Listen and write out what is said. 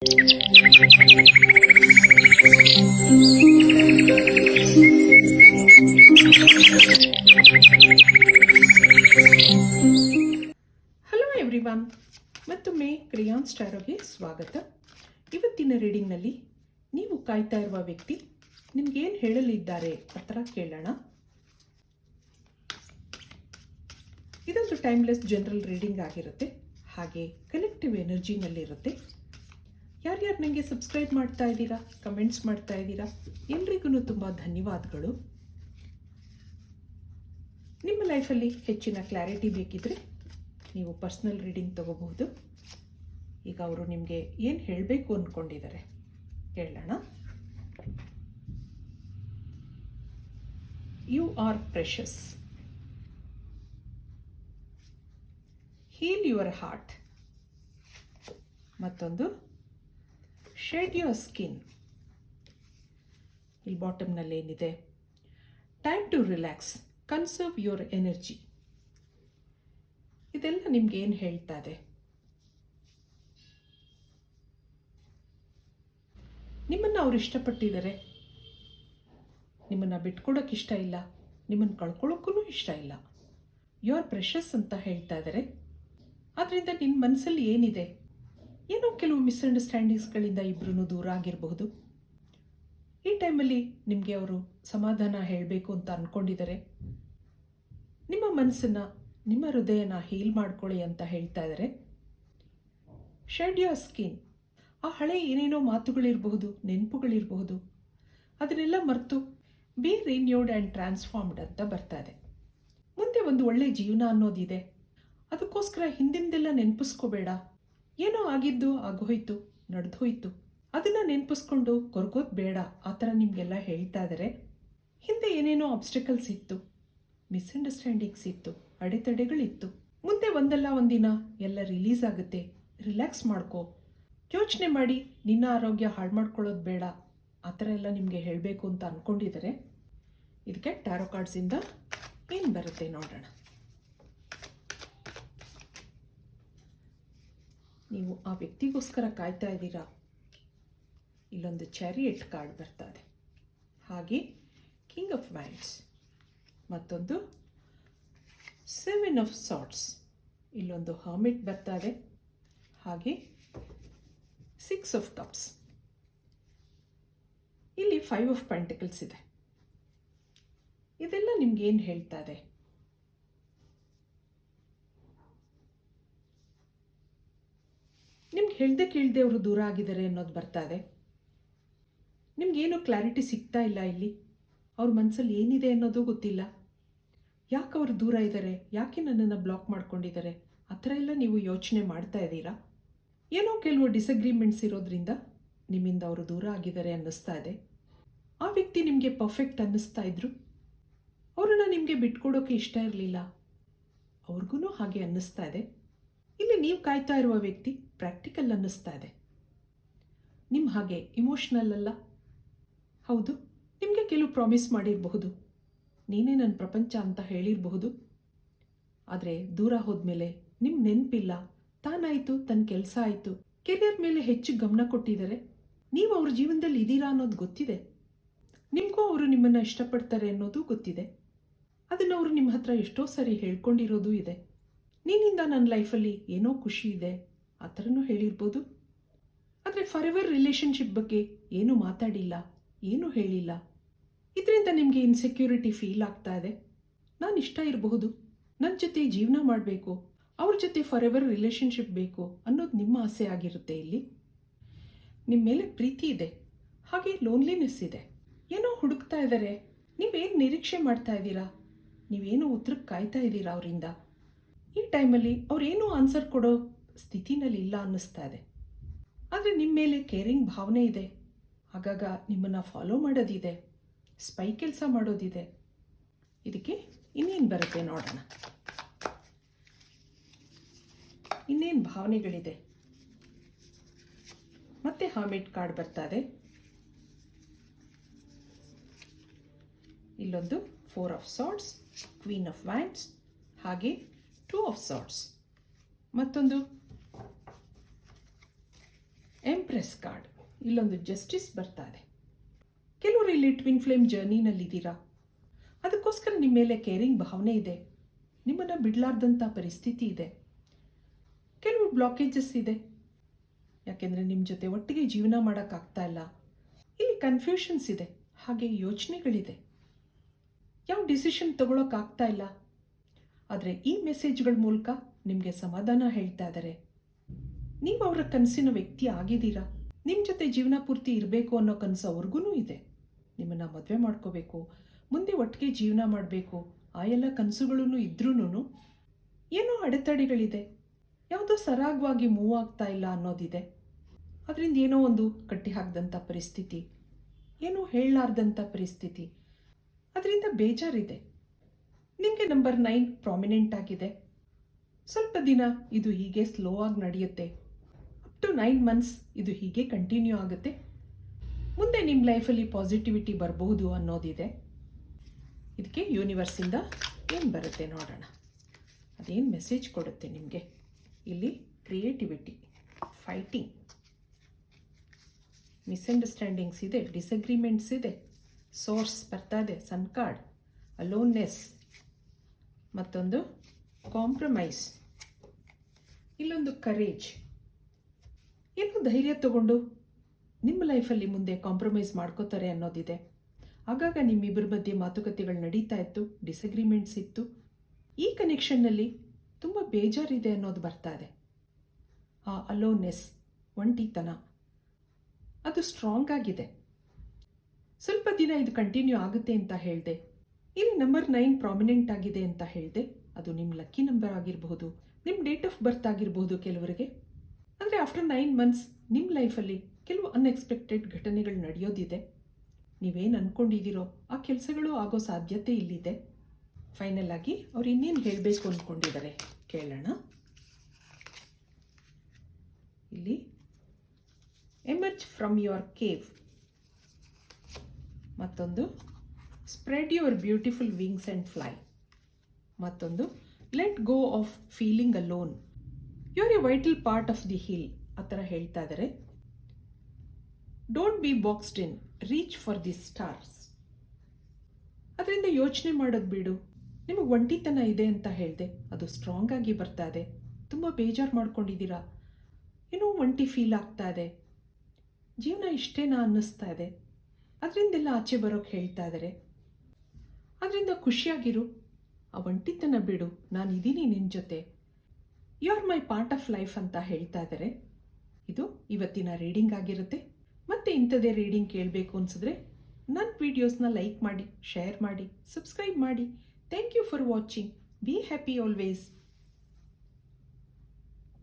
Hello everyone ಮತ್ತೊಮ್ಮೆ ಕ್ರಿಯಾನ್ ಸ್ಟಾರೋಗೆ ಸ್ವಾಗತ. ಇವತ್ತಿನ ರೀಡಿಂಗ್ನಲ್ಲಿ ನೀವು ಕಾಯ್ತಾ ಇರುವ ವ್ಯಕ್ತಿ ನಿಮ್ಗೇನು ಹೇಳಲಿದ್ದಾರೆ ಹತ್ರ ಕೇಳೋಣ. ಇದೊಂದು ಟೈಮ್ಲೆಸ್ ಜನರಲ್ ರೀಡಿಂಗ್ ಆಗಿರುತ್ತೆ. ಹಾಗೆ ಕಲೆಕ್ಟಿವ್ ಎನರ್ಜಿನಲ್ಲಿರುತ್ತೆ ಯಾರ್ಯಾರು ನನಗೆ ಸಬ್ಸ್ಕ್ರೈಬ್ ಮಾಡ್ತಾ ಇದ್ದೀರಾ ಕಮೆಂಟ್ಸ್ ಮಾಡ್ತಾ ಇದ್ದೀರಾ, ಎಲ್ರಿಗೂ ತುಂಬ ಧನ್ಯವಾದಗಳು. ನಿಮ್ಮ ಲೈಫಲ್ಲಿ ಹೆಚ್ಚಿನ ಕ್ಲಾರಿಟಿ ಬೇಕಿದ್ರೆ ನೀವು ಪರ್ಸ್ನಲ್ ರೀಡಿಂಗ್ ತಗೋಬಹುದು. ಈಗ ಅವರು ನಿಮಗೆ ಏನು ಹೇಳಬೇಕು ಅಂದ್ಕೊಂಡಿದ್ದಾರೆ ಕೇಳೋಣ. You are precious heal your heart ಮತ್ತೊಂದು. ಶೇಡ್ ಯುವರ್ ಸ್ಕಿನ್ ಇಲ್ಲಿ ಬಾಟಮ್ನಲ್ಲಿ ಏನಿದೆ time to relax conserve your energy ಇದೆಲ್ಲ ನಿಮ್ಗೆ ಏನು ಹೇಳ್ತಾ ಇದೆ? ನಿಮ್ಮನ್ನು ಅವ್ರು ಇಷ್ಟಪಟ್ಟಿದ್ದಾರೆ. ನಿಮ್ಮನ್ನು ಬಿಟ್ಕೊಡೋಕೆ ಇಷ್ಟ ಇಲ್ಲ. ನಿಮ್ಮನ್ನು ಕಳ್ಕೊಳ್ಳೋಕ್ಕೂ ಇಷ್ಟ ಇಲ್ಲ. ಯು ಆರ್ ಪ್ರೆಷಸ್ ಅಂತ ಹೇಳ್ತಾ ಇದ್ದಾರೆ ಆದ್ದರಿಂದ ನಿಮ್ಮ ಮನಸ್ಸಲ್ಲಿ ಏನಿದೆ? ಏನೋ ಕೆಲವು ಮಿಸ್ಅಂಡರ್ಸ್ಟ್ಯಾಂಡಿಂಗ್ಸ್ಗಳಿಂದ ಇಬ್ಬರೂ ದೂರ ಆಗಿರಬಹುದು. ಈ ಟೈಮಲ್ಲಿ ನಿಮಗೆ ಅವರು ಸಮಾಧಾನ ಹೇಳಬೇಕು ಅಂತ ಅಂದ್ಕೊಂಡಿದ್ದಾರೆ ನಿಮ್ಮ ಮನಸ್ಸನ್ನು, ನಿಮ್ಮ ಹೃದಯನ ಹೀಲ್ ಮಾಡ್ಕೊಳ್ಳಿ ಅಂತ ಹೇಳ್ತಾ ಇದ್ದಾರೆ. Shed your skin. ಆ ಹಳೆ ಏನೇನೋ ಮಾತುಗಳಿರಬಹುದು, ನೆನಪುಗಳಿರಬಹುದು, ಅದನ್ನೆಲ್ಲ ಮರೆತು ಬಿ ರಿನ್ಯೂಡ್ ಆ್ಯಂಡ್ ಟ್ರಾನ್ಸ್ಫಾರ್ಮ್ಡ್ ಅಂತ ಬರ್ತಾ ಇದೆ. ಮುಂದೆ ಒಂದು ಒಳ್ಳೆ ಜೀವನ ಅನ್ನೋದಿದೆ. ಅದಕ್ಕೋಸ್ಕರ ಹಿಂದಿಂದೆಲ್ಲ ನೆನಪಿಸ್ಕೋಬೇಡ. ಏನೋ ಆಗಿದ್ದು ಆಗೋಯ್ತು, ನಡೆದೋಯ್ತು. ಅದನ್ನು ನೆನಪಿಸ್ಕೊಂಡು ಕೊರ್ಗೋದು ಬೇಡ. ಆ ಥರ ನಿಮಗೆಲ್ಲ ಹೇಳ್ತಾ ಇದ್ದಾರೆ ಹಿಂದೆ ಏನೇನೋ ಆಬ್ಸ್ಟಿಕಲ್ಸ್ ಇತ್ತು ಮಿಸ್ಅಂಡರ್ಸ್ಟ್ಯಾಂಡಿಂಗ್ಸ್ ಇತ್ತು ಅಡೆತಡೆಗಳಿತ್ತು. ಮುಂದೆ ಒಂದಲ್ಲ ಒಂದಿನ ಎಲ್ಲ ರಿಲೀಸ್ ಆಗುತ್ತೆ. ರಿಲ್ಯಾಕ್ಸ್ ಮಾಡ್ಕೋ. ಯೋಚನೆ ಮಾಡಿ ನಿನ್ನ ಆರೋಗ್ಯ ಹಾಳು ಮಾಡ್ಕೊಳ್ಳೋದು ಬೇಡ. ಆ ಥರ ಎಲ್ಲ ನಿಮಗೆ ಹೇಳಬೇಕು ಅಂತ ಅಂದ್ಕೊಂಡಿದ್ದಾರೆ ಇದಕ್ಕೆ ಟ್ಯಾರೋ ಕಾರ್ಡ್ಸಿಂದ ಏನು ಬರುತ್ತೆ ನೋಡೋಣ. ನೀವು ಆ ವ್ಯಕ್ತಿಗೋಸ್ಕರ ಕಾಯ್ತಾ ಇದ್ದೀರಾ? ಇಲ್ಲೊಂದು ಚಾರಿಯೆಟ್ ಕಾರ್ಡ್ ಬರ್ತಾ ಇದೆ ಹಾಗೆ ಕಿಂಗ್ ಆಫ್ ವ್ಯಾಂಡ್ಸ್, ಮತ್ತೊಂದು ಸೆವೆನ್ ಆಫ್ ಸಾಟ್ಸ್, ಇಲ್ಲೊಂದು ಹರ್ಮಿಟ್ ಬರ್ತಾ ಇದೆ ಹಾಗೆ ಸಿಕ್ಸ್ ಆಫ್ ಕಪ್ಸ್. ಇಲ್ಲಿ ಫೈವ್ ಆಫ್ ಪೆಂಟಿಕಲ್ಸ್ ಇದೆ. ಇದೆಲ್ಲ ನಿಮ್ಗೇನು ಹೇಳ್ತಾ ಇದೆ? ನಿಮ್ಗೆ ಹೇಳ್ದೆ ಕೇಳ್ದೆ ಅವರು ದೂರ ಆಗಿದ್ದಾರೆ ಅನ್ನೋದು ಬರ್ತಾ ಇದೆ. ನಿಮ್ಗೇನು ಕ್ಲಾರಿಟಿ ಸಿಗ್ತಾ ಇಲ್ಲ ಇಲ್ಲಿ? ಅವ್ರ ಮನಸ್ಸಲ್ಲಿ ಏನಿದೆ ಅನ್ನೋದು ಗೊತ್ತಿಲ್ಲ. ಯಾಕೆ ಅವರು ದೂರ ಇದ್ದಾರೆ? ಯಾಕೆ ನನ್ನನ್ನು ಬ್ಲಾಕ್ ಮಾಡ್ಕೊಂಡಿದ್ದಾರೆ? ಆ ಥರ ಎಲ್ಲ ನೀವು ಯೋಚನೆ ಮಾಡ್ತಾ ಇದ್ದೀರಾ? ಏನೋ ಕೆಲವು ಡಿಸಗ್ರಿಮೆಂಟ್ಸ್ ಇರೋದ್ರಿಂದ ನಿಮ್ಮಿಂದ ಅವರು ದೂರ ಆಗಿದ್ದಾರೆ ಅನ್ನಿಸ್ತಾ ಇದೆ. ಆ ವ್ಯಕ್ತಿ ನಿಮಗೆ ಪರ್ಫೆಕ್ಟ್ ಅನ್ನಿಸ್ತಾ ಇದ್ರು. ಅವರನ್ನು ನಿಮಗೆ ಬಿಟ್ಕೊಡೋಕೆ ಇಷ್ಟ ಇರಲಿಲ್ಲ. ಅವ್ರಿಗೂ ಹಾಗೆ ಅನ್ನಿಸ್ತಾ ಇದೆ. ಇಲ್ಲಿ ನೀವು ಕಾಯ್ತಾ ಇರುವ ವ್ಯಕ್ತಿ ಪ್ರಾಕ್ಟಿಕಲ್ ಅನ್ನಿಸ್ತಾ ಇದೆ. ನಿಮ್ಮ ಹಾಗೆ ಇಮೋಷ್ನಲ್ ಅಲ್ಲ? ಹೌದು, ನಿಮಗೆ ಕೆಲವು ಪ್ರಾಮಿಸ್ ಮಾಡಿರಬಹುದು. ನೀನೇ ನನ್ನ ಪ್ರಪಂಚ ಅಂತ ಹೇಳಿರಬಹುದು. ಆದರೆ ದೂರ ಹೋದ್ಮೇಲೆ ನಿಮ್ಮ ನೆನಪಿಲ್ಲ, ತಾನಾಯಿತು ತನ್ನ ಕೆಲಸ ಆಯಿತು ಕೆರಿಯರ್ ಮೇಲೆ ಹೆಚ್ಚು ಗಮನ ಕೊಟ್ಟಿದ್ದಾರೆ. ನೀವು ಅವ್ರ ಜೀವನದಲ್ಲಿ ಇದ್ದೀರಾ ಅನ್ನೋದು ಗೊತ್ತಿದೆ. ನಿಮಗೂ ಅವರು ನಿಮ್ಮನ್ನು ಇಷ್ಟಪಡ್ತಾರೆ ಅನ್ನೋದು ಗೊತ್ತಿದೆ. ಅದನ್ನು ಅವರು ನಿಮ್ಮ ಹತ್ರ ಎಷ್ಟೋ ಸರಿ ಹೇಳ್ಕೊಂಡಿರೋದು ಇದೆ. ನೀನಿಂದ ನನ್ನ ಲೈಫಲ್ಲಿ ಏನೋ ಖುಷಿ ಇದೆ, ಆ ಥರನೂ ಹೇಳಿರ್ಬೋದು. ಆದರೆ ಫಾರ್ ಎವರ್ ರಿಲೇಷನ್ಶಿಪ್ ಬಗ್ಗೆ ಏನೂ ಮಾತಾಡಿಲ್ಲ, ಏನೂ ಹೇಳಿಲ್ಲ. ಇದರಿಂದ ನಿಮಗೆ ಇನ್ಸೆಕ್ಯೂರಿಟಿ ಫೀಲ್ ಆಗ್ತಾ ಇದೆ. ನಾನು ಇಷ್ಟ ಇರಬಹುದು ನನ್ನ ಜೊತೆ ಜೀವನ ಮಾಡಬೇಕು, ಅವ್ರ ಜೊತೆ ಫಾರ್ ಎವರ್ ರಿಲೇಷನ್ಶಿಪ್ ಬೇಕು ಅನ್ನೋದು ನಿಮ್ಮ ಆಸೆ ಆಗಿರುತ್ತೆ ಇಲ್ಲಿ. ನಿಮ್ಮ ಮೇಲೆ ಪ್ರೀತಿ ಇದೆ, ಹಾಗೆ ಲೋನ್ಲಿನೆಸ್ ಇದೆ. ಏನೋ ಹುಡುಕ್ತಾ ಇದ್ದಾರೆ ನೀವೇನು ನಿರೀಕ್ಷೆ ಮಾಡ್ತಾ ಇದ್ದೀರಾ? ನೀವೇನೋ ಉತ್ತರಕ್ಕೆ ಕಾಯ್ತಾ ಇದ್ದೀರಾ ಅವರಿಂದ? ಈ ಟೈಮಲ್ಲಿ ಅವ್ರೇನೂ ಆನ್ಸರ್ ಕೊಡೋ ಸ್ಥಿತಿನಲ್ಲಿ ಇಲ್ಲ ಅನ್ನಿಸ್ತಾ ಇದೆ. ಆದರೆ ನಿಮ್ಮ ಮೇಲೆ ಕೇರಿಂಗ್ ಭಾವನೆ ಇದೆ. ಆಗಾಗ ನಿಮ್ಮನ್ನು ಫಾಲೋ ಮಾಡೋದಿದೆ. ಸ್ಪೈ ಕೆಲಸ ಮಾಡೋದಿದೆ. ಇದಕ್ಕೆ ಇನ್ನೇನು ಬರುತ್ತೆ ನೋಡೋಣ. ಇನ್ನೇನು ಭಾವನೆಗಳಿದೆ? ಮತ್ತೆ ಹಾಮಿಟ್ ಕಾರ್ಡ್ ಬರ್ತಾ ಇದೆ. ಇಲ್ಲೊಂದು four of swords queen of wands ಹಾಗೆ ಟೂ ಆಫ್ ಸಾರ್ಟ್ಸ್ ಮತ್ತೊಂದು ಎಂಪ್ರ ಎಂಪ್ರೆಸ್ ಕಾರ್ಡ್ ಇಲ್ಲೊಂದು ಜಸ್ಟಿಸ್ ಬರ್ತಾ ಇದೆ. ಕೆಲವರು ಇಲ್ಲಿ ಟ್ವಿನ್ ಫ್ಲೇಮ್ ಜರ್ನಿನಲ್ಲಿದ್ದೀರಾ ಅದಕ್ಕೋಸ್ಕರ ನಿಮ್ಮ ಮೇಲೆ ಕೇರಿಂಗ್ ಭಾವನೆ ಇದೆ. ನಿಮ್ಮನ್ನು ಬಿಡಲಾರ್ದಂಥ ಪರಿಸ್ಥಿತಿ ಇದೆ. ಕೆಲವು ಬ್ಲಾಕೇಜಸ್ ಇದೆ. ಯಾಕೆಂದರೆ ನಿಮ್ಮ ಜೊತೆ ಒಟ್ಟಿಗೆ ಜೀವನ ಮಾಡೋಕ್ಕಾಗ್ತಾ ಇಲ್ಲ. ಇಲ್ಲಿ ಕನ್ಫ್ಯೂಷನ್ಸ್ ಇದೆ. ಹಾಗೆ ಯೋಚನೆಗಳಿದೆ. ಯಾವ ಡಿಸಿಷನ್ ತಗೊಳಕ್ಕಾಗ್ತಾ ಇಲ್ಲ. ಆದರೆ ಈ ಮೆಸೇಜ್ಗಳ ಮೂಲಕ ನಿಮಗೆ ಸಮಾಧಾನ ಹೇಳ್ತಾ ಇದ್ದಾರೆ ನೀವು ಅವರ ಕನಸಿನ ವ್ಯಕ್ತಿ ಆಗಿದ್ದೀರಾ? ನಿಮ್ಮ ಜೊತೆ ಜೀವನ ಪೂರ್ತಿ ಇರಬೇಕು ಅನ್ನೋ ಕನಸು ಅವ್ರಿಗೂ ಇದೆ. ನಿಮ್ಮನ್ನು ಮದುವೆ ಮಾಡ್ಕೋಬೇಕು, ಮುಂದೆ ಒಟ್ಟಿಗೆ ಜೀವನ ಮಾಡಬೇಕು, ಆ ಎಲ್ಲ ಕನಸುಗಳೂ ಇದ್ರೂ ಏನೋ ಅಡೆತಡೆಗಳಿದೆ. ಯಾವುದೋ ಸರಾಗವಾಗಿ ಮೂವ್ ಆಗ್ತಾ ಇಲ್ಲ ಅನ್ನೋದಿದೆ. ಅದರಿಂದ ಏನೋ ಒಂದು ಕಟ್ಟಿ ಹಾಕಿದಂಥ ಪರಿಸ್ಥಿತಿ, ಏನೋ ಹೇಳಲಾರ್ದಂಥ ಪರಿಸ್ಥಿತಿ, ಅದರಿಂದ ಬೇಜಾರಿದೆ. ನಿಮಗೆ ನಂಬರ್ ನೈನ್ ಪ್ರಾಮಿನೆಂಟ್ ಆಗಿದೆ. ಸ್ವಲ್ಪ ದಿನ ಇದು ಹೀಗೆ ಸ್ಲೋ ಆಗಿ ನಡೆಯುತ್ತೆ. ಅಪ್ ಟು ನೈನ್ ಮಂತ್ಸ್ ಇದು ಹೀಗೆ ಕಂಟಿನ್ಯೂ ಆಗುತ್ತೆ. ಮುಂದೆ ನಿಮ್ಮ ಲೈಫಲ್ಲಿ ಪಾಸಿಟಿವಿಟಿ ಬರಬಹುದು ಅನ್ನೋದಿದೆ. ಇದಕ್ಕೆ ಯೂನಿವರ್ಸಿಂದ ಏನು ಬರುತ್ತೆ ನೋಡೋಣ. ಅದೇನು ಮೆಸೇಜ್ ಕೊಡುತ್ತೆ ನಿಮಗೆ? ಇಲ್ಲಿ ಕ್ರಿಯೇಟಿವಿಟಿ ಫೈಟಿಂಗ್ ಮಿಸ್ಅಂಡರ್ಸ್ಟ್ಯಾಂಡಿಂಗ್ಸ್ ಇದೆ ಡಿಸಗ್ರಿಮೆಂಟ್ಸ್ ಇದೆ. ಸೋರ್ಸ್ ಬರ್ತಾ ಇದೆ ಸನ್ ಕಾರ್ಡ್ ಅಲೋನ್ನೆಸ್ ಮತ್ತೊಂದು ಕಾಂಪ್ರಮೈಸ್ ಇಲ್ಲೊಂದು ಕರೇಜ್ ಏನು ಧೈರ್ಯ ತಗೊಂಡು ನಿಮ್ಮ ಲೈಫಲ್ಲಿ ಮುಂದೆ ಕಾಂಪ್ರಮೈಸ್ ಮಾಡ್ಕೋತಾರೆ ಅನ್ನೋದಿದೆ. ಆಗಾಗ ನಿಮ್ಮಿಬ್ಬರ ಮಧ್ಯೆ ಮಾತುಕತೆಗಳು ನಡೀತಾ ಇತ್ತು ಡಿಸಗ್ರಿಮೆಂಟ್ಸ್ ಇತ್ತು. ಈ ಕನೆಕ್ಷನ್ನಲ್ಲಿ ತುಂಬ ಬೇಜಾರಿದೆ ಅನ್ನೋದು ಬರ್ತಾ ಇದೆ. ಆ ಅಲೋನೆಸ್ ಒಂಟಿತನ, ಅದು ಸ್ಟ್ರಾಂಗ್ ಆಗಿದೆ. ಸ್ವಲ್ಪ ದಿನ ಇದು ಕಂಟಿನ್ಯೂ ಆಗುತ್ತೆ ಅಂತ ಹೇಳಿದೆ. ಇಲ್ಲಿ ನಂಬರ್ ನೈನ್ ಪ್ರಾಮಿನೆಂಟ್ ಆಗಿದೆ ಅಂತ ಹೇಳಿದೆ. ಅದು ನಿಮ್ಮ ಲಕ್ಕಿ ನಂಬರ್ ಆಗಿರಬಹುದು ನಿಮ್ಮ ಡೇಟ್ ಆಫ್ ಬರ್ತ್ ಆಗಿರಬಹುದು ಕೆಲವರಿಗೆ. ಅಂದರೆ ಆಫ್ಟರ್ ನೈನ್ ಮಂತ್ಸ್ ನಿಮ್ಮ ಲೈಫಲ್ಲಿ ಕೆಲವು ಅನ್ಎಕ್ಸ್ಪೆಕ್ಟೆಡ್ ಘಟನೆಗಳು ನಡೆಯೋದಿದೆ. ನೀವೇನು ಅಂದ್ಕೊಂಡಿದ್ದೀರೋ ಆ ಕೆಲಸಗಳು ಆಗೋ ಸಾಧ್ಯತೆ ಇಲ್ಲಿದೆ. ಫೈನಲ್ ಆಗಿ ಅವ್ರು ಇನ್ನೇನು ಹೇಳಬೇಕು ಅಂದ್ಕೊಂಡಿದ್ದಾರೆ ಕೇಳೋಣ. ಇಲ್ಲಿ ಎಮರ್ಜ್ ಫ್ರಮ್ ಯುವರ್ ಕೇವ್ ಮತ್ತೊಂದು. Spread your beautiful wings and fly ಮತ್ತೊಂದು let go of feeling alone you are a vital part of the whole ಆ ಥರ ಹೇಳ್ತಾ ಇದ್ದಾರೆ don't be boxed in reach for the stars ಅದರಿಂದ ಯೋಚನೆ ಮಾಡೋದು ಬಿಡು. ನಿಮಗೆ ಒಂಟಿತನ ಇದೆ ಅಂತ ಹೇಳಿದೆ. ಅದು ಸ್ಟ್ರಾಂಗ್ ಆಗಿ ಬರ್ತಾ ಇದೆ. ತುಂಬ ಬೇಜಾರು ಮಾಡ್ಕೊಂಡಿದ್ದೀರಾ? ಏನೋ ಒಂಟಿ ಫೀಲ್ ಆಗ್ತಾ ಇದೆ. ಜೀವನ ಇಷ್ಟೇನಾ ಅನ್ನಿಸ್ತಾ ಇದೆ. ಅದರಿಂದೆಲ್ಲ ಆಚೆ ಬರೋಕ್ಕೆ ಹೇಳ್ತಾ ಇದ್ದಾರೆ ಅದರಿಂದ ಖುಷಿಯಾಗಿರು. ಆ ಒಂಟಿತನ ಬಿಡು, ನಾನು ಇದ್ದೀನಿ ನಿನ್ನ ಜೊತೆ. You are my part of life ಅಂತ ಹೇಳ್ತಾ ಇದ್ದಾರೆ ಇದು ಇವತ್ತಿನ ರೀಡಿಂಗ್ ಆಗಿರುತ್ತೆ. ಮತ್ತೆ ಇಂಥದೇ ರೀಡಿಂಗ್ ಕೇಳಬೇಕು ಅನಿಸಿದ್ರೆ ನನ್ನ ವೀಡಿಯೋಸ್ನ ಲೈಕ್ ಮಾಡಿ ಶೇರ್ ಮಾಡಿ ಸಬ್ಸ್ಕ್ರೈಬ್ ಮಾಡಿ. Thank you for watching be happy always